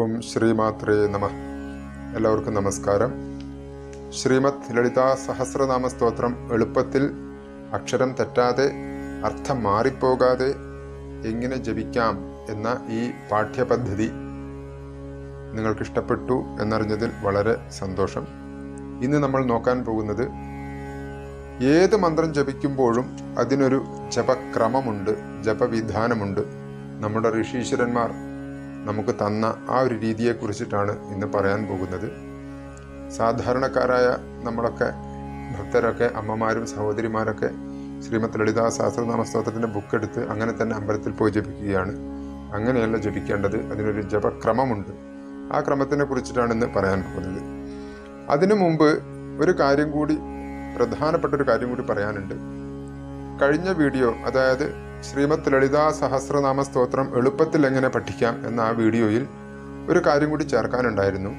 ഓം ശ്രീമാത്രേ നമ. എല്ലാവർക്കും നമസ്കാരം. ശ്രീമത് ലളിതാ സഹസ്രനാമ സ്തോത്രം എളുപ്പത്തിൽ അക്ഷരം തെറ്റാതെ അർത്ഥം മാറിപ്പോകാതെ എങ്ങനെ ജപിക്കാം എന്ന ഈ പാഠ്യപദ്ധതി നിങ്ങൾക്കിഷ്ടപ്പെട്ടു എന്നറിഞ്ഞതിൽ വളരെ സന്തോഷം. ഇന്ന് നമ്മൾ നോക്കാൻ പോകുന്നത് ഏത് മന്ത്രം ജപിക്കുമ്പോഴും അതിനൊരു ജപക്രമമുണ്ട് ജപവിധാനമുണ്ട്. നമ്മുടെ ഋഷീശ്വരന്മാർ നമുക്ക് തന്ന ആ ഒരു രീതിയെക്കുറിച്ചിട്ടാണ് ഇന്ന് പറയാൻ പോകുന്നത്. സാധാരണക്കാരായ നമ്മളൊക്കെ ഭക്തരൊക്കെ അമ്മമാരും സഹോദരിമാരൊക്കെ ശ്രീമത് ലളിതാ സഹസ്രനാമ സ്തോത്രത്തിന്റെ ബുക്ക് എടുത്ത് അങ്ങനെ തന്നെ അമ്പലത്തിൽ പോയി ജപിക്കുകയാണ്. അങ്ങനെയല്ല ജപിക്കേണ്ടത്. അതിനൊരു ജപക്രമമുണ്ട്. ആ ക്രമത്തിനെ കുറിച്ചിട്ടാണ് ഇന്ന് പറയാൻ പോകുന്നത്. അതിനു മുമ്പ് ഒരു കാര്യം കൂടി പ്രധാനപ്പെട്ട ഒരു കാര്യം കൂടി പറയാനുണ്ട്. കഴിഞ്ഞ വീഡിയോ അതായത് ശ്രീമത് ലളിതാ സഹസ്രനാമ സ്തോത്രം എളുപ്പത്തിൽ എങ്ങനെ പഠിക്കാം എന്ന ആ വീഡിയോയിൽ ഒരു കാര്യം കൂടി ചേർക്കാനുണ്ടായിരുന്നു.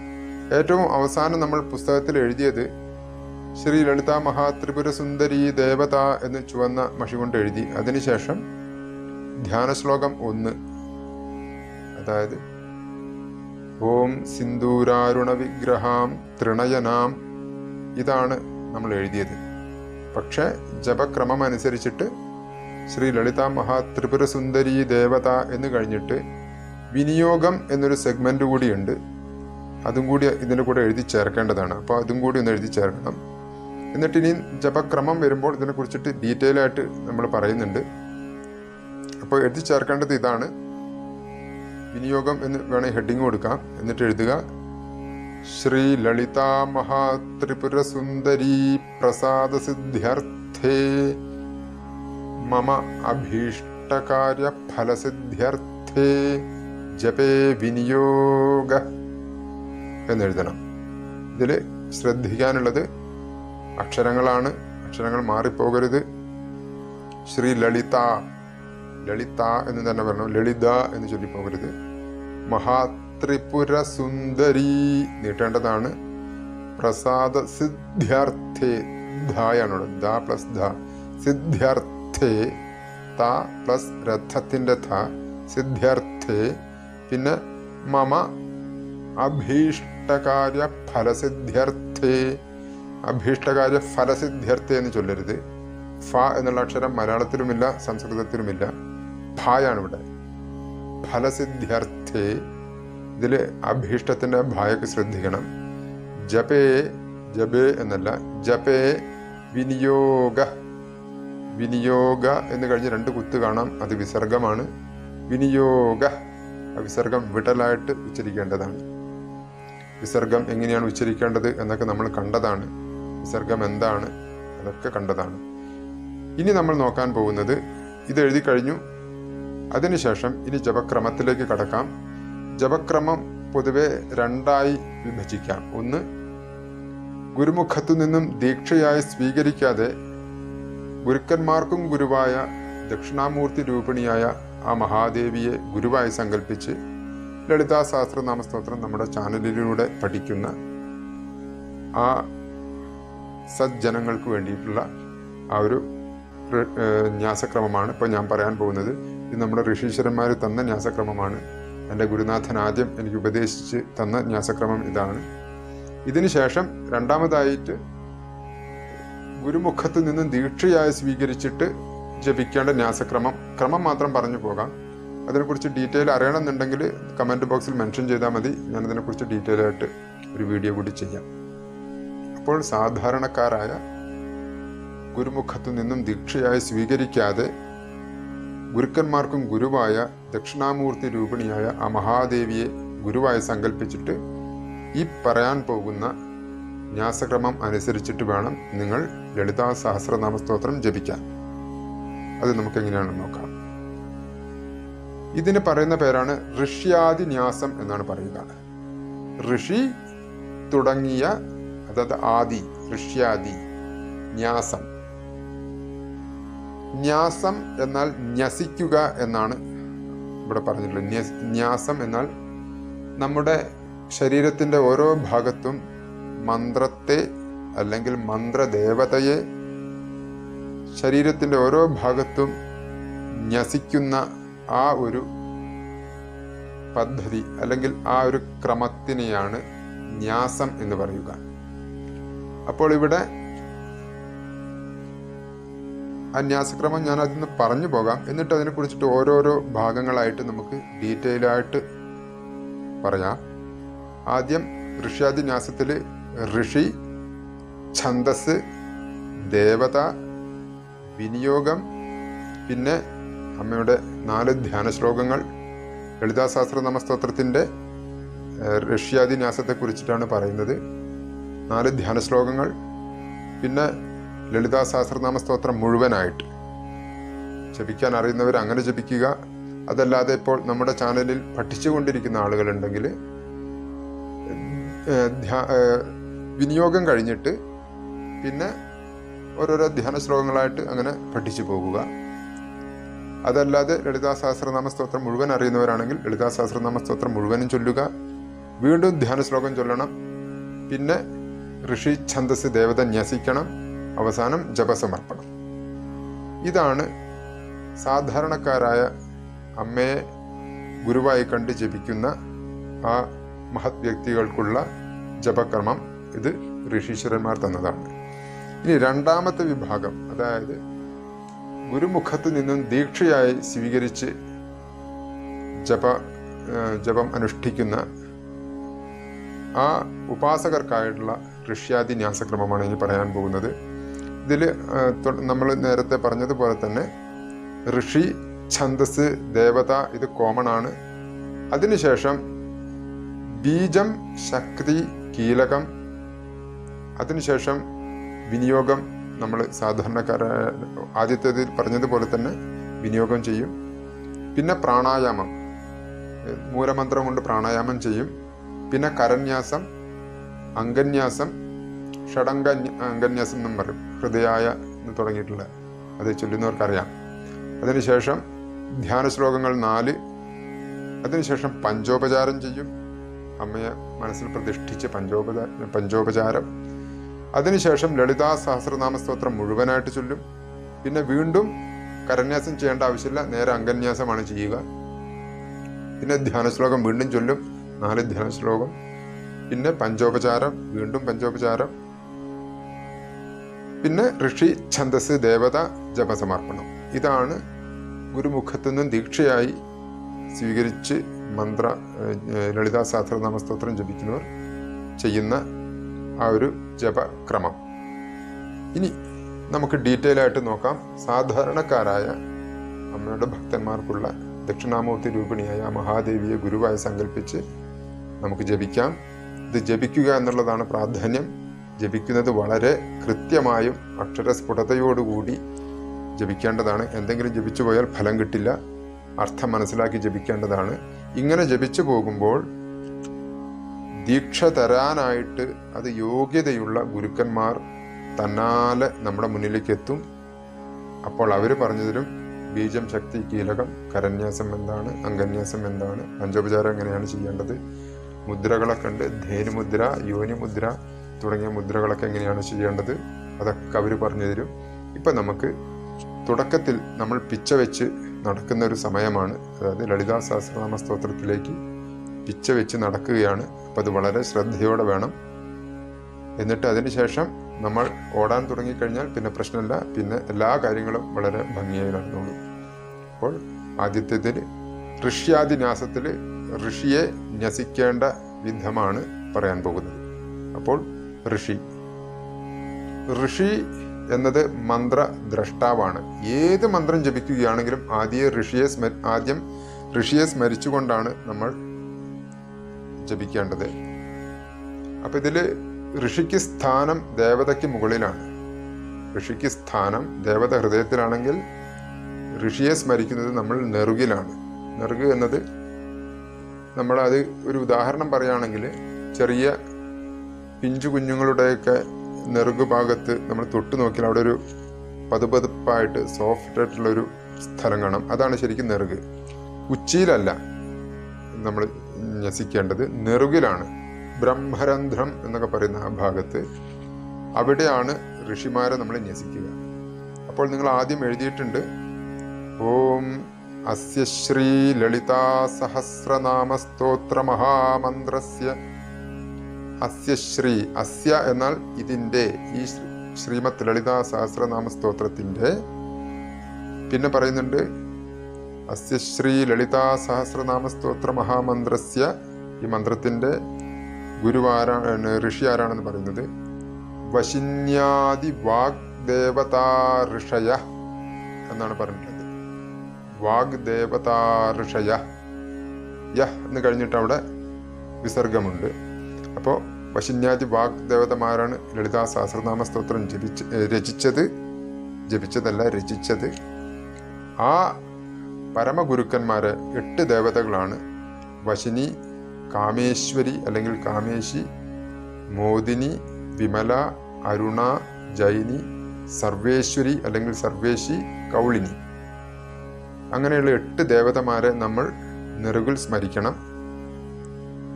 ഏറ്റവും അവസാനം നമ്മൾ പുസ്തകത്തിൽ എഴുതിയത് ശ്രീ ലളിതാ മഹാത്രിപുര സുന്ദരി ദേവത എന്ന് ചുവന്ന മഷി കൊണ്ട് എഴുതി. അതിനുശേഷം ധ്യാന ശ്ലോകം ഒന്ന്. അതായത് ഓം സിന്ദൂരാരുണ വിഗ്രഹാം തൃണയനാം ഇതാണ് നമ്മൾ എഴുതിയത്. പക്ഷേ ജപക്രമം അനുസരിച്ചിട്ട് ശ്രീ ലളിത മഹാ ത്രിപുരസുന്ദരി ദേവത എന്ന് കഴിഞ്ഞിട്ട് വിനിയോഗം എന്നൊരു സെഗ്മെന്റ് കൂടിയുണ്ട്. അതും കൂടി ഇതിന്റെ കൂടെ എഴുതി ചേർക്കേണ്ടതാണ്. അപ്പോൾ അതും കൂടി ഒന്ന് എഴുതി ചേർക്കണം. എന്നിട്ട് ഇനി ജപക്രമം വരുമ്പോൾ ഇതിനെ കുറിച്ചിട്ട് ഡീറ്റെയിൽ ആയിട്ട് നമ്മൾ പറയുന്നുണ്ട്. അപ്പോൾ എഴുതി ചേർക്കേണ്ടത് ഇതാണ്. വിനിയോഗം എന്ന് വേണേൽ ഹെഡിങ് കൊടുക്കാം. എന്നിട്ട് എഴുതുക. ശ്രീ ലളിതാ മഹാത്രിപുരസുന്ദരി പ്രസാദസിദ്ധ്യർത്ഥേ പ്രസാദ സിദ്ധ്യർത്ഥേ മമ അഭീഷ്ടകാര്യഫലസിദ്ധ്യർത്ഥേ ജപേ വിനിയോഗ എന്നെഴുതണം. ഇതിൽ ശ്രദ്ധിക്കാനുള്ളത് അക്ഷരങ്ങളാണ്. അക്ഷരങ്ങൾ മാറിപ്പോകരുത്. ശ്രീ ലളിത ലളിത എന്ന് തന്നെ പറഞ്ഞു ലളിത എന്ന് ചൊല്ലിപ്പോകരുത് മഹാത്രിപുര സുന്ദരി നീട്ടേണ്ടതാണ്. പ്രസാദ സിദ്ധ്യർത്ഥേ ധായാണുള്ളത് ദ പ്ലസ് ധ. സിദ്ധ്യർത്ഥേ ത പ്ലസ് രഥത്തിന്റെ ധ സിദ്ധ്യർത്ഥേ. പിന്നെ മമ അഭീഷ്ടകാര്യ ഫലസിദ്ധ്യർത്ഥേ അഭീഷ്ടകാര്യ ഫലസിദ്ധ്യർത്ഥേ എന്ന് ചൊല്ലരുത്. ഫ എന്നുള്ള അക്ഷരം മലയാളത്തിലുമില്ല സംസ്കൃതത്തിലുമില്ല. ഭായാണ് ഇവിടെ ഫലസിദ്ധ്യർത്ഥേ. ഇതിൽ അഭീഷ്ടത്തിന്റെ ഭായക്ക് ശ്രദ്ധിക്കണം. ജപേ ജപേ എന്നല്ല ജപേ വിനിയോഗ വിനിയോഗ എന്ന് കഴിഞ്ഞ് രണ്ട് കുത്ത് കാണാം. അത് വിസർഗമാണ്. വിനിയോഗ ആ വിസർഗം വിടലായിട്ട് ഉച്ചരിക്കേണ്ടതാണ്. വിസർഗം എങ്ങനെയാണ് ഉച്ചരിക്കേണ്ടത് എന്നൊക്കെ നമ്മൾ കണ്ടതാണ്. വിസർഗം എന്താണ് അതൊക്കെ കണ്ടതാണ്. ഇനി നമ്മൾ നോക്കാൻ പോകുന്നത് ഇത് എഴുതി കഴിഞ്ഞു. അതിനുശേഷം ഇനി ജപക്രമത്തിലേക്ക് കടക്കാം. ജപക്രമം പൊതുവെ രണ്ടായി വിഭജിക്കാം. ഒന്ന് ഗുരുമുഖത്തു നിന്നും ദീക്ഷയായി സ്വീകരിക്കാതെ ഗുരുക്കന്മാർക്കും ഗുരുവായ ദക്ഷിണാമൂർത്തി രൂപിണിയായ ആ മഹാദേവിയെ ഗുരുവായി സങ്കല്പിച്ച് ലളിതാ സഹസ്രനാമ സ്തോത്രം നമ്മുടെ ചാനലിലൂടെ പഠിക്കുന്ന ആ സജ്ജനങ്ങൾക്ക് വേണ്ടിയിട്ടുള്ള ആ ഒരു ന്യാസക്രമമാണ് ഇപ്പോൾ ഞാൻ പറയാൻ പോകുന്നത്. ഇത് നമ്മുടെ ഋഷീശ്വരന്മാർ തന്ന ന്യാസക്രമമാണ്. എന്റെ ഗുരുനാഥൻ ആദ്യം എനിക്ക് ഉപദേശിച്ച് തന്ന ന്യാസക്രമം ഇതാണ്. ഇതിനുശേഷം രണ്ടാമതായിട്ട് ഗുരുമുഖത്ത് നിന്നും ദീക്ഷയായി സ്വീകരിച്ചിട്ട് ജപിക്കേണ്ട ന്യാസക്രമം. ക്രമം മാത്രം പറഞ്ഞു പോകാം. അതിനെക്കുറിച്ച് ഡീറ്റെയിൽ അറിയണമെന്നുണ്ടെങ്കിൽ കമന്റ് ബോക്സിൽ മെൻഷൻ ചെയ്താൽ മതി. ഞാൻ അതിനെക്കുറിച്ച് ഡീറ്റെയിൽ ആയിട്ട് ഒരു വീഡിയോ കൂടി ചെയ്യാം. അപ്പോൾ സാധാരണക്കാരായ ഗുരുമുഖത്തു നിന്നും ദീക്ഷയായി സ്വീകരിക്കാതെ ഗുരുക്കന്മാർക്കും ഗുരുവായ ദക്ഷിണാമൂർത്തി രൂപിണിയായ ആ മഹാദേവിയെ ഗുരുവായി സങ്കല്പിച്ചിട്ട് ഈ പറയാൻ പോകുന്ന ന്യാസക്രമം അനുസരിച്ചിട്ട് വേണം നിങ്ങൾ ലളിതാ സഹസ്രനാമ സ്തോത്രം ജപിക്കാൻ. അത് നമുക്ക് എങ്ങനെയാണെന്ന് നോക്കാം. ഇതിന് പറയുന്ന പേരാണ് ഋഷ്യാദി ന്യാസം എന്നാണ് പറയുക. ഋഷി തുടങ്ങിയ അതായത് ആദി ഋഷ്യാദി ന്യാസം. ന്യാസം എന്നാൽ ന്യസിക്കുക എന്നാണ് ഇവിടെ പറഞ്ഞിട്ടുള്ളത്. ന്യാസം എന്നാൽ നമ്മുടെ ശരീരത്തിന്റെ ഓരോ ഭാഗത്തും മന്ത്രത്തെ അല്ലെങ്കിൽ മന്ത്രദേവതയെ ശരീരത്തിന്റെ ഓരോ ഭാഗത്തും ന്യസിക്കുന്ന ആ ഒരു പദ്ധതി അല്ലെങ്കിൽ ആ ഒരു ക്രമത്തിനെയാണ് ന്യാസം എന്ന് പറയുക. അപ്പോൾ ഇവിടെ ആ ന്യാസക്രമം ഞാൻ അതിൽ നിന്ന് പറഞ്ഞു പോകാം. എന്നിട്ട് അതിനെ കുറിച്ചിട്ട് ഓരോരോ ഭാഗങ്ങളായിട്ട് നമുക്ക് ഡീറ്റെയിൽ ആയിട്ട് പറയാം. ആദ്യം ഋഷ്യാദി ന്യാസത്തിൽ ഋഷി ഛന്ദസ് ദേവത വിനിയോഗം പിന്നെ അമ്മയുടെ നാല് ധ്യാന ശ്ലോകങ്ങൾ ലളിതാശാസ്ത്ര നമസ്തോത്രത്തിന്റെ ഋഷ്യാദിന്യാസത്തെ ഋഷ്യാദി ന്യാസത്തെ കുറിച്ചിട്ടാണ് പറയുന്നത്. നാല് ധ്യാന ശ്ലോകങ്ങൾ പിന്നെ ലളിതാ സ്തോത്രം മുഴുവനായിട്ട്. ജപിക്കാൻ അറിയുന്നവർ അങ്ങനെ ജപിക്കുക. അതല്ലാതെ ഇപ്പോൾ നമ്മുടെ ചാനലിൽ പഠിച്ചുകൊണ്ടിരിക്കുന്ന ആളുകളുണ്ടെങ്കിൽ വിനിയോഗം കഴിഞ്ഞിട്ട് പിന്നെ ഓരോരോ ധ്യാന ശ്ലോകങ്ങളായിട്ട് അങ്ങനെ പഠിച്ചു പോകുക. അതല്ലാതെ ലളിതാ സഹസ്രനാമ സ്തോത്രം മുഴുവൻ അറിയുന്നവരാണെങ്കിൽ ലളിതാ സഹസ്രനാമ സ്തോത്രം മുഴുവനും ചൊല്ലുക. വീണ്ടും ധ്യാന ശ്ലോകം ചൊല്ലണം. പിന്നെ ഋഷി ഛന്ദസ് ദേവത ന്യസിക്കണം. അവസാനം ജപസമർപ്പണം. ഇതാണ് സാധാരണക്കാരായ അമ്മയെ ഗുരുവായി കണ്ട് ജപിക്കുന്ന ആ മഹത് വ്യക്തികൾക്കുള്ള ജപക്രമം. ഇത് ഋഷീശ്വരന്മാർ തന്നതാണ്. ഇനി രണ്ടാമത്തെ വിഭാഗം അതായത് ഗുരുമുഖത്ത് നിന്നും ദീക്ഷയായി സ്വീകരിച്ച് ജപ ജപം അനുഷ്ഠിക്കുന്ന ആ ഉപാസകർക്കായിട്ടുള്ള ഋഷ്യാദി ന്യാസക്രമമാണ് ഇനി പറയാൻ പോകുന്നത്. ഇതിൽ നമ്മൾ നേരത്തെ പറഞ്ഞതുപോലെ തന്നെ ഋഷി ഛന്ദസ് ദേവത ഇത് കോമൺ ആണ്. അതിനുശേഷം ബീജം ശക്തി കീലകം അതിനുശേഷം വിനിയോഗം നമ്മൾ സാധാരണക്കാര ആദ്യത്തേതിൽ പറഞ്ഞതുപോലെ തന്നെ വിനിയോഗം ചെയ്യും. പിന്നെ പ്രാണായാമം. മൂലമന്ത്രം കൊണ്ട് പ്രാണായാമം ചെയ്യും. പിന്നെ കരന്യാസം അംഗന്യാസം ഷടംഗ അംഗന്യാസം എന്നും പറയും. ഹൃദയായ എന്ന് തുടങ്ങിയിട്ടുള്ള അത് ചൊല്ലുന്നവർക്കറിയാം. അതിനുശേഷം ധ്യാന ശ്ലോകങ്ങൾ നാല്. അതിനുശേഷം പഞ്ചോപചാരം ചെയ്യും. അമ്മയെ മനസ്സിൽ പ്രതിഷ്ഠിച്ച് പഞ്ചോപചാര പഞ്ചോപചാരം. അതിനുശേഷം ലളിതാ സഹസ്രനാമ സ്തോത്രം മുഴുവനായിട്ട് ചൊല്ലും. പിന്നെ വീണ്ടും കരന്യാസം ചെയ്യേണ്ട ആവശ്യമില്ല. നേരെ അംഗന്യാസമാണ് ചെയ്യുക. പിന്നെ ധ്യാന ശ്ലോകം വീണ്ടും ചൊല്ലും. നാല് ധ്യാന ശ്ലോകം പിന്നെ പഞ്ചോപചാരം. വീണ്ടും പഞ്ചോപചാരം. പിന്നെ ഋഷി ഛന്ദസ് ദേവത ജപസമർപ്പണം. ഇതാണ് ഗുരുമുഖത്തു നിന്നും ദീക്ഷയായി സ്വീകരിച്ച് മന്ത്ര ലളിതാ സഹസ്രനാമ സ്തോത്രം ജപിക്കുന്നവർ ചെയ്യുന്ന ആ ഒരു ജപക്രമം. ഇനി നമുക്ക് ഡീറ്റെയിൽ ആയിട്ട് നോക്കാം. സാധാരണക്കാരായ അമ്മയുടെ ഭക്തന്മാർക്കുള്ള ദക്ഷിണാമൂർത്തി രൂപിണിയായ മഹാദേവിയെ ഗുരുവായി സങ്കല്പിച്ച് നമുക്ക് ജപിക്കാം. ഇത് ജപിക്കുക എന്നുള്ളതാണ് പ്രാധാന്യം. ജപിക്കുന്നത് വളരെ കൃത്യമായും അക്ഷരസ്ഫുടതയോടുകൂടി ജപിക്കേണ്ടതാണ്. എന്തെങ്കിലും ജപിച്ചു പോയാൽ ഫലം കിട്ടില്ല. അർത്ഥം മനസ്സിലാക്കി ജപിക്കേണ്ടതാണ്. ഇങ്ങനെ ജപിച്ചു പോകുമ്പോൾ ദീക്ഷ തരാനായിട്ട് അത് യോഗ്യതയുള്ള ഗുരുക്കന്മാർ തന്നാലെ നമ്മുടെ മുന്നിലേക്ക് എത്തും അപ്പോൾ അവർ പറഞ്ഞു തരും ബീജം ശക്തി കീലകം കരന്യാസം എന്താണ് അംഗന്യാസം എന്താണ് പഞ്ചോപചാരം എങ്ങനെയാണ് ചെയ്യേണ്ടത് മുദ്രകളൊക്കെ ഉണ്ട് ധേനുമുദ്ര യോനിമുദ്ര തുടങ്ങിയ മുദ്രകളൊക്കെ എങ്ങനെയാണ് ചെയ്യേണ്ടത് അതൊക്കെ അവർ പറഞ്ഞു തരും ഇപ്പം നമുക്ക് തുടക്കത്തിൽ നമ്മൾ പിച്ച വെച്ച് നടക്കുന്ന ഒരു സമയമാണ്. അതായത് ലളിതാ സഹസ്രനാമ സ്തോത്രത്തിലേക്ക് പിച്ച വെച്ച് നടക്കുകയാണ്. അപ്പോൾ അത് വളരെ ശ്രദ്ധയോടെ വേണം. എന്നിട്ട് അതിനുശേഷം നമ്മൾ ഓടാൻ തുടങ്ങിക്കഴിഞ്ഞാൽ പിന്നെ പ്രശ്നമില്ല. പിന്നെ എല്ലാ കാര്യങ്ങളും വളരെ ഭംഗിയായി നടന്നോളും. അപ്പോൾ ആദ്യത്തേതിൽ ഋഷ്യാദിന്യാസത്തിൽ ഋഷിയെ ന്യസിക്കേണ്ട വിധമാണ് പറയാൻ പോകുന്നത്. അപ്പോൾ ഋഷി. ഋഷി എന്നത് മന്ത്ര ദ്രഷ്ടാവാണ് ഏത് മന്ത്രം ജപിക്കുകയാണെങ്കിലും ആദ്യം ഋഷിയെ സ്മ ആദ്യം ഋഷിയെ സ്മരിച്ചുകൊണ്ടാണ് നമ്മൾ ജപിക്കേണ്ടത്. അപ്പം ഇതിൽ ഋഷിക്ക് സ്ഥാനം ദേവതയ്ക്ക് മുകളിലാണ്. ഋഷിക്ക് സ്ഥാനം ദേവത ഹൃദയത്തിലാണെങ്കിൽ ഋഷിയെ സ്മരിക്കുന്നത് നമ്മൾ നെറുകിലാണ്. നെറുക് എന്നത് നമ്മളത് ഒരു ഉദാഹരണം പറയുകയാണെങ്കിൽ ചെറിയ പിഞ്ചു കുഞ്ഞുങ്ങളുടെയൊക്കെ നെറുക് ഭാഗത്ത് നമ്മൾ തൊട്ട് നോക്കിയാൽ അവിടെ ഒരു പതുപതുപ്പായിട്ട് സോഫ്റ്റ് ആയിട്ടുള്ളൊരു സ്ഥലം കാണാം. അതാണ് ശരിക്കും നെറുക്. ഉച്ചിയിലല്ല. നമ്മൾ ന്യസിക്കേണ്ടത് നെറുകിലാണ്. ബ്രഹ്മരന്ധ്രം എന്നൊക്കെ പറയുന്ന ആ ഭാഗത്ത് അവിടെയാണ് ഋഷിമാരെ നമ്മൾ ന്യസിക്കുക. അപ്പോൾ നിങ്ങൾ ആദ്യം എഴുതിയിട്ടുണ്ട് ഓം അസ്യ ശ്രീ ലളിതാ സഹസ്രനാമ സ്തോത്ര മഹാമന്ത്രസ്യ. അസ്യ ശ്രീ അസ്യ എന്നാൽ ഇതിന്റെ ഈ ശ്രീമത് ലളിതാ സഹസ്രനാമ സ്തോത്രത്തിന്റെ. പിന്നെ പറയുന്നുണ്ട് അസ്യ ശ്രീ ലളിതാ സഹസ്രനാമ സ്തോത്ര മഹാമന്ത്രസ്യ ഈ മന്ത്രത്തിന്റെ ഗുരുവാരാണ് ഋഷി ആരാണെന്ന് പറയുന്നത്. വശിന്യാദി വാഗ്ദേവതാ ഋഷയ എന്നാണ് പറഞ്ഞിട്ടുള്ളത്. വാഗ്ദേവതാ ഋഷയ യഹ് എന്ന് കഴിഞ്ഞിട്ട് അവിടെ വിസർഗമുണ്ട്. അപ്പോൾ വശിന്യാദി വാഗ്ദേവതമാരാണ് ലളിതാ സഹസ്രനാമ സ്തോത്രം ജപിച്ച് രചിച്ചത് ജപിച്ചതല്ല രചിച്ചത്. ആ പരമഗുരുക്കന്മാരെ എട്ട് ദേവതകളാണ്. വശിനി കാമേശ്വരി അല്ലെങ്കിൽ കാമേശി മോദിനി വിമല അരുണ ജൈനി സർവേശ്വരി അല്ലെങ്കിൽ സർവേശി കൗളിനി. അങ്ങനെയുള്ള എട്ട് ദേവതമാരെ നമ്മൾ നെറുകിൽ സ്മരിക്കണം.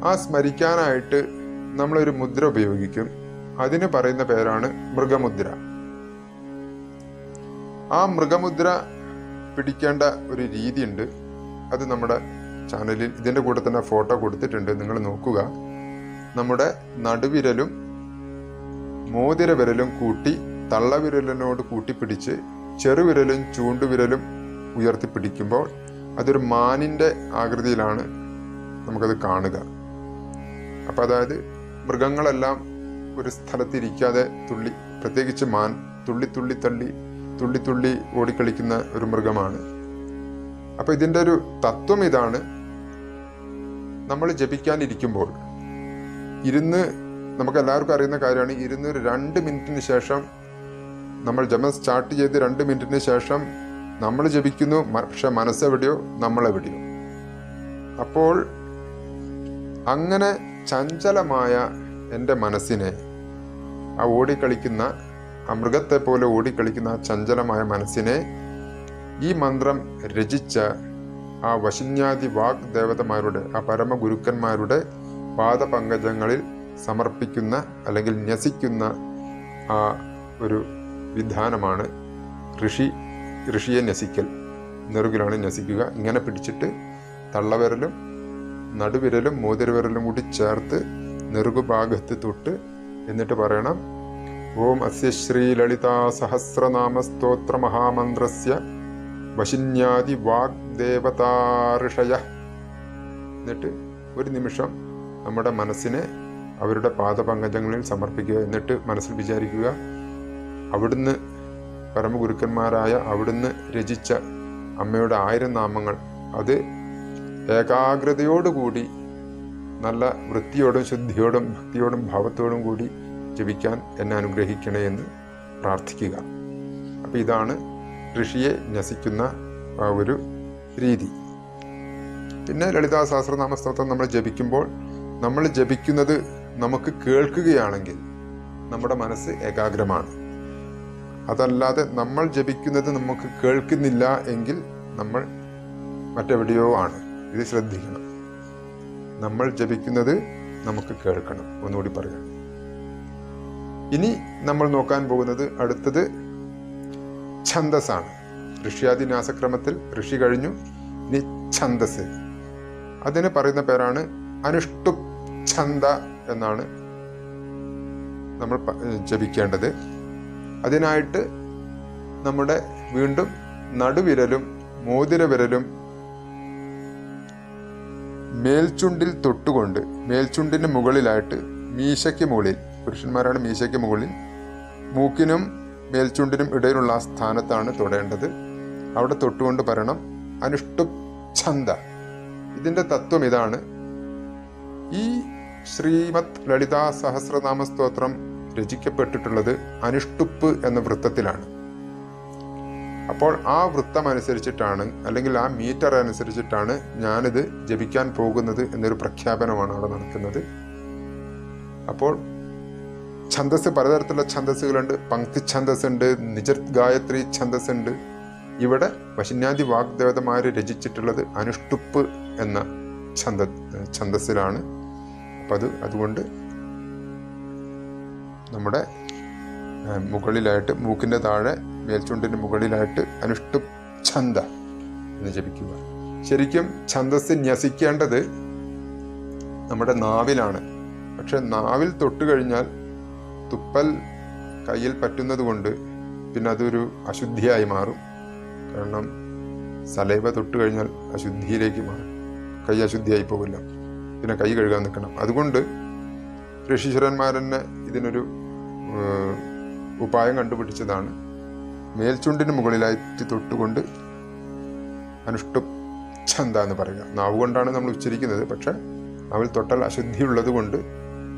ആ സ്മരിക്കാനായിട്ട് നമ്മളൊരു മുദ്ര ഉപയോഗിക്കും. അതിന് പറയുന്ന പേരാണ് മൃഗമുദ്ര. ആ മൃഗമുദ്ര പിടിക്കേണ്ട ഒരു രീതിയുണ്ട്. അത് നമ്മുടെ ചാനലിൽ ഇതിന്റെ കൂടെ തന്നെ ഫോട്ടോ കൊടുത്തിട്ടുണ്ട്. നിങ്ങൾ നോക്കുക. നമ്മുടെ നടുവിരലും മോതിര വിരലും കൂട്ടി തള്ളവിരലിനോട് കൂട്ടിപ്പിടിച്ച് ചെറുവിരലും ചൂണ്ടുവിരലും ഉയർത്തിപ്പിടിക്കുമ്പോൾ അതൊരു മാനിന്റെ ആകൃതിയിലാണ് നമുക്കത് കാണുക. അപ്പം അതായത് മൃഗങ്ങളെല്ലാം ഒരു സ്ഥലത്തിരിക്കാതെ തുള്ളി പ്രത്യേകിച്ച് മാൻ തുള്ളി തുള്ളി തള്ളി തുള്ളി തുള്ളി ഓടിക്കളിക്കുന്ന ഒരു മൃഗമാണ്. അപ്പോൾ ഇതിന്റെ ഒരു തത്വം ഇതാണ്. നമ്മൾ ജപിക്കാനിരിക്കുമ്പോൾ ഇരുന്ന് നമുക്ക് എല്ലാവർക്കും അറിയുന്ന കാര്യമാണ് ഇരുന്ന് ഒരു രണ്ട് മിനിറ്റിന് ശേഷം നമ്മൾ ജപം സ്റ്റാർട്ട് ചെയ്ത് രണ്ട് മിനിറ്റിന് ശേഷം നമ്മൾ ജപിക്കുന്നു പക്ഷെ മനസ്സെവിടെയോ നമ്മളെവിടെയോ. അപ്പോൾ അങ്ങനെ ചഞ്ചലമായ എന്റെ മനസ്സിനെ ആ ഓടിക്കളിക്കുന്ന മൃഗത്തെ പോലെ ഓടിക്കളിക്കുന്ന ചഞ്ചലമായ മനസ്സിനെ ഈ മന്ത്രം രചിച്ച ആ വശിന്യാദി വാഗ് ദേവതമാരുടെ ആ പരമഗുരുക്കന്മാരുടെ പാദപങ്കജങ്ങളിൽ സമർപ്പിക്കുന്ന അല്ലെങ്കിൽ ന്യസിക്കുന്ന ആ ഒരു വിധാനമാണ് ഋഷി ഋഷിയെ ന്യസിക്കൽ. നെറുകിലാണ് ന്യസിക്കുക. ഇങ്ങനെ പിടിച്ചിട്ട് തള്ളവിരലും നടുവിരലും മോതിരവിരലും കൂടി ചേർത്ത് നെറുകുഭാഗത്ത് തൊട്ട് എന്നിട്ട് പറയണം ഓം അസ്യ ശ്രീ ലളിതാ സഹസ്രനാമ സ്തോത്ര മഹാമന്ത്രസ്യ വശിന്യാദി വാഗ്ദേവതാഋഷയ എന്നിട്ട് ഒരു നിമിഷം നമ്മുടെ മനസ്സിനെ അവരുടെ പാദപങ്കജങ്ങളിൽ സമർപ്പിക്കുക. എന്നിട്ട് മനസ്സിൽ വിചാരിക്കുക അവിടുന്ന് പരമഗുരുക്കന്മാരായ അവിടുന്ന് രചിച്ച അമ്മയുടെ ആയിരം നാമങ്ങൾ അത് ഏകാഗ്രതയോടുകൂടി നല്ല വൃത്തിയോടും ശുദ്ധിയോടും ഭക്തിയോടും ഭാവത്തോടും കൂടി ജപിക്കാൻ എന്നെ അനുഗ്രഹിക്കണേ എന്ന് പ്രാർത്ഥിക്കുക. അപ്പം ഇതാണ് ഋഷിയെ നസിക്കുന്ന ഒരു രീതി. പിന്നെ ലളിതാ സഹസ്രനാമ നമ്മൾ ജപിക്കുമ്പോൾ നമ്മൾ ജപിക്കുന്നത് നമുക്ക് കേൾക്കുകയാണെങ്കിൽ നമ്മുടെ മനസ്സ് ഏകാഗ്രമാണ്. അതല്ലാതെ നമ്മൾ ജപിക്കുന്നത് നമുക്ക് കേൾക്കുന്നില്ല എങ്കിൽ നമ്മൾ മറ്റെവിടെയോ ആണ്. ഇത് ശ്രദ്ധിക്കണം. നമ്മൾ ജപിക്കുന്നത് നമുക്ക് കേൾക്കണം. ഒന്നുകൂടി പറയാം ഇനി നമ്മൾ നോക്കാൻ പോകുന്നത് അടുത്തത് ഛന്ദസ്സാണ്. ഋഷ്യാദി നാസക്രമത്തിൽ ഋഷി കഴിഞ്ഞു ഇനി ഛന്ദസ്. അതിന് പറയുന്ന പേരാണ് അനുഷ്ടുപ് ഛന്ദ എന്നാണ് നമ്മൾ ജപിക്കേണ്ടത്. അതിനായിട്ട് നമ്മുടെ വീണ്ടും നടുവിരലും മോതിരവിരലും മേൽചുണ്ടിൽ തൊട്ടുകൊണ്ട് മേൽചുണ്ടിന് മുകളിലായിട്ട് മീശയ്ക്ക് മുകളിൽ പുരുഷന്മാരാണ് മീശയ്ക്ക് മുകളിൽ. മൂക്കിനും മേൽച്ചുണ്ടിനും ഇടയിലുള്ള ആ സ്ഥാനത്താണ് തൊടേണ്ടത്. അവിടെ തൊട്ടുകൊണ്ട് പറയണം അനുഷ്ടു ഛന്ദ ഇതിന്റെ തത്വം ഇതാണ്. ഈ ശ്രീമത് ലളിതാ സഹസ്രനാമ സ്തോത്രം രചിക്കപ്പെട്ടിട്ടുള്ളത് അനുഷ്ടുപ്പ് എന്ന വൃത്തത്തിലാണ്. അപ്പോൾ ആ വൃത്തം അനുസരിച്ചിട്ടാണ് അല്ലെങ്കിൽ ആ മീറ്റർ അനുസരിച്ചിട്ടാണ് ഞാനിത് ജപിക്കാൻ പോകുന്നത് എന്നൊരു പ്രഖ്യാപനമാണ് അവിടെ നടക്കുന്നത്. അപ്പോൾ ഛന്ദസ് പലതരത്തിലുള്ള ഛന്ദസ്സുകളുണ്ട്. പങ്ക്തി ഛന്ദസ് ഉണ്ട് നിജർ ഗായത്രി ഛന്ദസ് ഉണ്ട് ഇവിടെ വശിന്യാദി വാഗ്ദേവതമാർ രചിച്ചിട്ടുള്ളത് അനുഷ്ടുപ്പ് എന്ന ഛന്ദ ഛന്ദസ്സിലാണ്. അപ്പം അത് അതുകൊണ്ട് നമ്മുടെ മുകളിലായിട്ട് മൂക്കിന്റെ താഴെ മേൽച്ചുണ്ടിന്റെ മുകളിലായിട്ട് അനുഷ്ടുപ് ഛന്ദ എന്ന് ജപിക്കുക. ശരിക്കും ഛന്ദസ് ന്യസിക്കേണ്ടത് നമ്മുടെ നാവിലാണ്. പക്ഷെ നാവിൽ തൊട്ട് കഴിഞ്ഞാൽ തുപ്പൽ കയ്യിൽ പറ്റുന്നത് കൊണ്ട് പിന്നെ അതൊരു അശുദ്ധിയായി മാറും. കാരണം സലൈവ തൊട്ട് കഴിഞ്ഞാൽ അശുദ്ധിയിലേക്ക് മാറും. കൈ അശുദ്ധിയായി പോകില്ല പിന്നെ കൈ കഴുകാൻ നിൽക്കണം. അതുകൊണ്ട് ഋഷീശ്വരന്മാർ തന്നെ ഇതിനൊരു ഉപായം കണ്ടുപിടിച്ചതാണ്. മേൽച്ചുണ്ടിന് മുകളിലായിട്ട് തൊട്ടുകൊണ്ട് അനുഷ്ഠു ഛന്ത എന്ന് പറയുക. നാവുകൊണ്ടാണ് നമ്മൾ ഉച്ചരിക്കുന്നത്. പക്ഷേ നാവിൽ തൊട്ടാൽ അശുദ്ധിയുള്ളത് കൊണ്ട്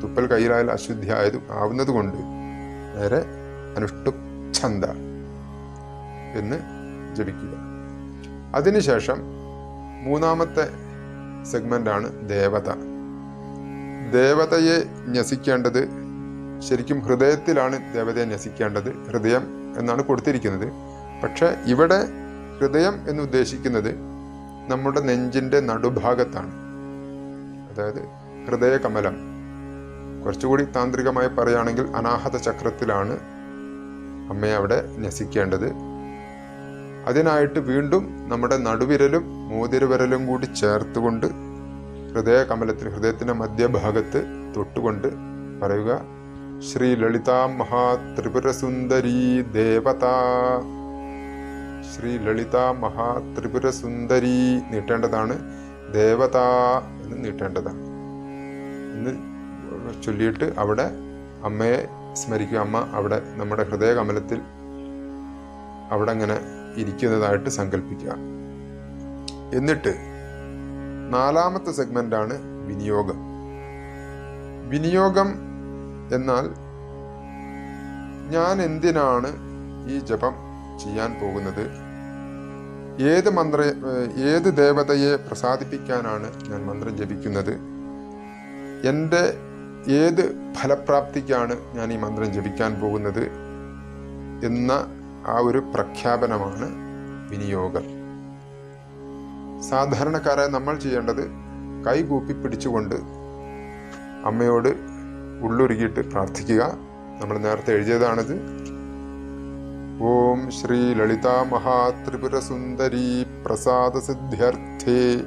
തുപ്പൽ കയ്യിലായാൽ അശുദ്ധിയായതും ആവുന്നതുകൊണ്ട് ആവുന്നത് കൊണ്ട് നേരെ അനുഷ്ഠു എന്ന് ജപിക്കുക. അതിനുശേഷം മൂന്നാമത്തെ സെഗ്മെന്റാണ് ദേവത. ദേവതയെ ന്യസിക്കേണ്ടത് ശരിക്കും ഹൃദയത്തിലാണ് ദേവതയെ ന്യസിക്കേണ്ടത്. ഹൃദയം എന്നാണ് കൊടുത്തിരിക്കുന്നത്. പക്ഷേ ഇവിടെ ഹൃദയം എന്ന് ഉദ്ദേശിക്കുന്നത് നമ്മുടെ നെഞ്ചിന്റെ നടുഭാഗത്താണ്. അതായത് ഹൃദയകമലം. കുറച്ചുകൂടി താന്ത്രികമായി പറയുകയാണെങ്കിൽ അനാഹത ചക്രത്തിലാണ് അമ്മയെ അവിടെ ന്യസിക്കേണ്ടത് അതിനായിട്ട് വീണ്ടും നമ്മുടെ നടുവിരലും മോതിരവിരലും കൂടി ചേർത്തുകൊണ്ട് ഹൃദയ കമലത്തിൽ ഹൃദയത്തിന്റെ മധ്യഭാഗത്ത് തൊട്ടുകൊണ്ട് പറയുക ശ്രീ ലളിതാ മഹാ ത്രിപുരസുന്ദരി ദേവത. ശ്രീ ലളിതാ മഹാ ത്രിപുരസുന്ദരി നീട്ടേണ്ടതാണ്. ദേവത എന്ന് നീട്ടേണ്ടതാണ്. എന്ന് ചൊല്ലിയിട്ട് അവിടെ അമ്മയെ സ്മരിക്കുക. അമ്മ അവിടെ നമ്മുടെ ഹൃദയ കമലത്തിൽ അവിടെ അങ്ങനെ ഇരിക്കുന്നതായിട്ട് സങ്കല്പിക്കുക. എന്നിട്ട് നാലാമത്തെ സെഗ്മെന്റാണ് വിനിയോഗം. വിനിയോഗം എന്നാൽ ഞാൻ എന്തിനാണ് ഈ ജപം ചെയ്യാൻ പോകുന്നത്? ഏത് മന്ത്ര ഏത് ദേവതയെ പ്രസാദിപ്പിക്കാനാണ് ഞാൻ മന്ത്രം ജപിക്കുന്നത്? എന്റെ ഏത് ഫലപ്രാപ്തിക്കാണ് ഞാൻ ഈ മന്ത്രം ജപിക്കാൻ പോകുന്നത് എന്ന ആ ഒരു പ്രഖ്യാപനമാണ് വിനിയോഗം. സാധാരണക്കാരായ നമ്മൾ ചെയ്യേണ്ടത് കൈകൂപ്പി പിടിച്ചുകൊണ്ട് അമ്മയോട് ഉള്ളുരുകിയിട്ട് പ്രാർത്ഥിക്കുക. നമ്മൾ നേരത്തെ എഴുതിയതാണിത്. ഓം ശ്രീ ലളിത മഹാത്രിപുരസുന്ദരി പ്രസാദ സിദ്ധ്യർത്ഥേ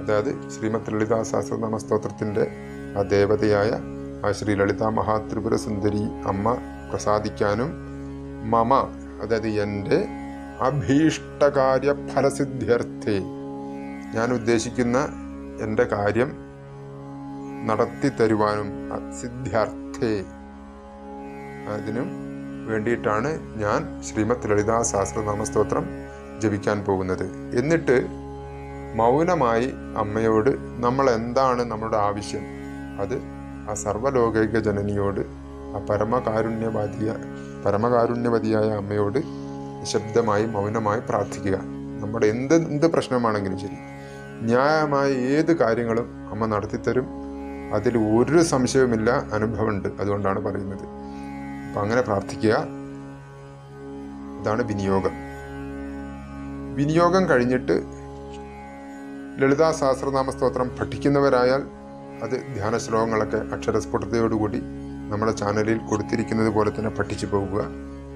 അതായത് ശ്രീമത് ലളിതാ സഹസ്രനാമ സ്തോത്രത്തിന്റെ ആ ദേവതയായ ആ ശ്രീ ലളിത മഹാത്രിപുര സുന്ദരി അമ്മ പ്രസാദിക്കാനും മമ അതായത് എന്റെ അഭീഷ്ടകാര്യ ഫലസിദ്ധ്യർത്ഥേ ഞാൻ ഉദ്ദേശിക്കുന്ന എന്റെ കാര്യം നടത്തി തരുവാനും സിദ്ധ്യർത്ഥേ. അതിനും വേണ്ടിയിട്ടാണ് ഞാൻ ശ്രീമത് ലളിതാ സഹസ്രനാമ സ്തോത്രം ജപിക്കാൻ പോകുന്നത്. എന്നിട്ട് മൗനമായി അമ്മയോട് നമ്മൾ എന്താണ് നമ്മുടെ ആവശ്യം? അത് ആ സർവലോകൈക ജനനിയോട് ആ പരമകാരുണ്യവാദിയ പരമകാരുണ്യവതിയായ അമ്മയോട് നിശബ്ദമായി മൗനമായി പ്രാർത്ഥിക്കുക. നമ്മുടെ എന്ത് എന്ത് പ്രശ്നമാണെങ്കിലും ശരി. ന്യായമായ ഏത് കാര്യങ്ങളും അമ്മ നടത്തിത്തരും. അതിൽ ഒരു സംശയവുമില്ല അനുഭവമുണ്ട്. അതുകൊണ്ടാണ് പറയുന്നത്. അപ്പം അങ്ങനെ പ്രാർത്ഥിക്കുക. ഇതാണ് വിനിയോഗം കഴിഞ്ഞിട്ട് ലളിതാ സഹസ്രനാമ സ്തോത്രം പഠിക്കുന്നവരായാൽ അത് ധ്യാന ശ്ലോകങ്ങളൊക്കെ അക്ഷരസ്ഫുടതയോടുകൂടി നമ്മുടെ ചാനലിൽ കൊടുത്തിരിക്കുന്നത് പോലെ തന്നെ പഠിച്ചു പോകുക.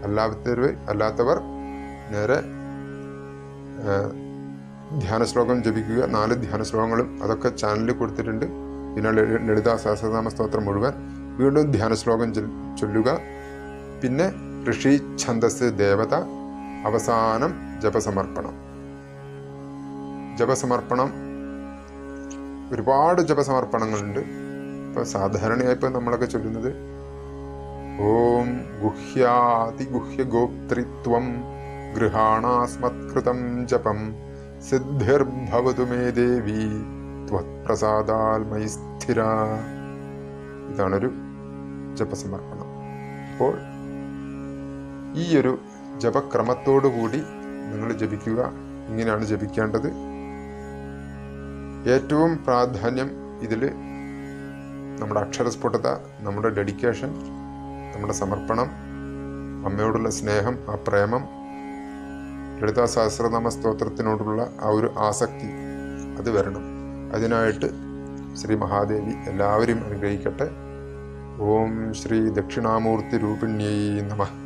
അല്ലാത്തവർ അല്ലാത്തവർ നേരെ ധ്യാന ശ്ലോകം ജപിക്കുക. നാല് ധ്യാന ശ്ലോകങ്ങളും അതൊക്കെ ചാനലിൽ കൊടുത്തിട്ടുണ്ട്. പിന്നെ ലളി- ലളിതാ സഹസ്രനാമ സ്തോത്രം മുഴുവൻ വീണ്ടും ധ്യാന ശ്ലോകം ചൊല്ലുക. പിന്നെ ഋഷി ഛന്ദസ് ദേവത അവസാനം ജപസമർപ്പണം. ജപസമർപ്പണം ഒരുപാട് ജപസമർപ്പണങ്ങളുണ്ട്. ഇപ്പൊ സാധാരണയായി ഇപ്പൊ നമ്മളൊക്കെ ചൊല്ലുന്നത് ഓം ഗുഹ്യാതിഗുഹ്യ ഗോപ്തൃത്വം ഗൃഹാണാസ്മത്കൃതം ജപം സിദ്ധിർഭവതു മേ ദേവി ത്വത്പ്രസാദാൽ മൈ സ്ഥിര. ഇതാണൊരു ജപസമർപ്പണം. അപ്പോൾ ഈ ഒരു ജപക്രമത്തോടു കൂടി നിങ്ങൾ ജപിക്കുക. ഇങ്ങനെയാണ് ജപിക്കേണ്ടത്. ഏറ്റവും പ്രാധാന്യം ഇതിൽ നമ്മുടെ അക്ഷരസ്ഫുടത നമ്മുടെ ഡെഡിക്കേഷൻ നമ്മുടെ സമർപ്പണം അമ്മയോടുള്ള സ്നേഹം ആ പ്രേമം ലളിതാ സഹസ്രനാമ സ്തോത്രത്തിനോടുള്ള ആ ഒരു ആസക്തി അത് വരണം. അതിനായിട്ട് ശ്രീ മഹാദേവി എല്ലാവരെയും അനുഗ്രഹിക്കട്ടെ. ഓം ശ്രീ ദക്ഷിണാമൂർത്തി രൂപിണ്യൈ നമഃ.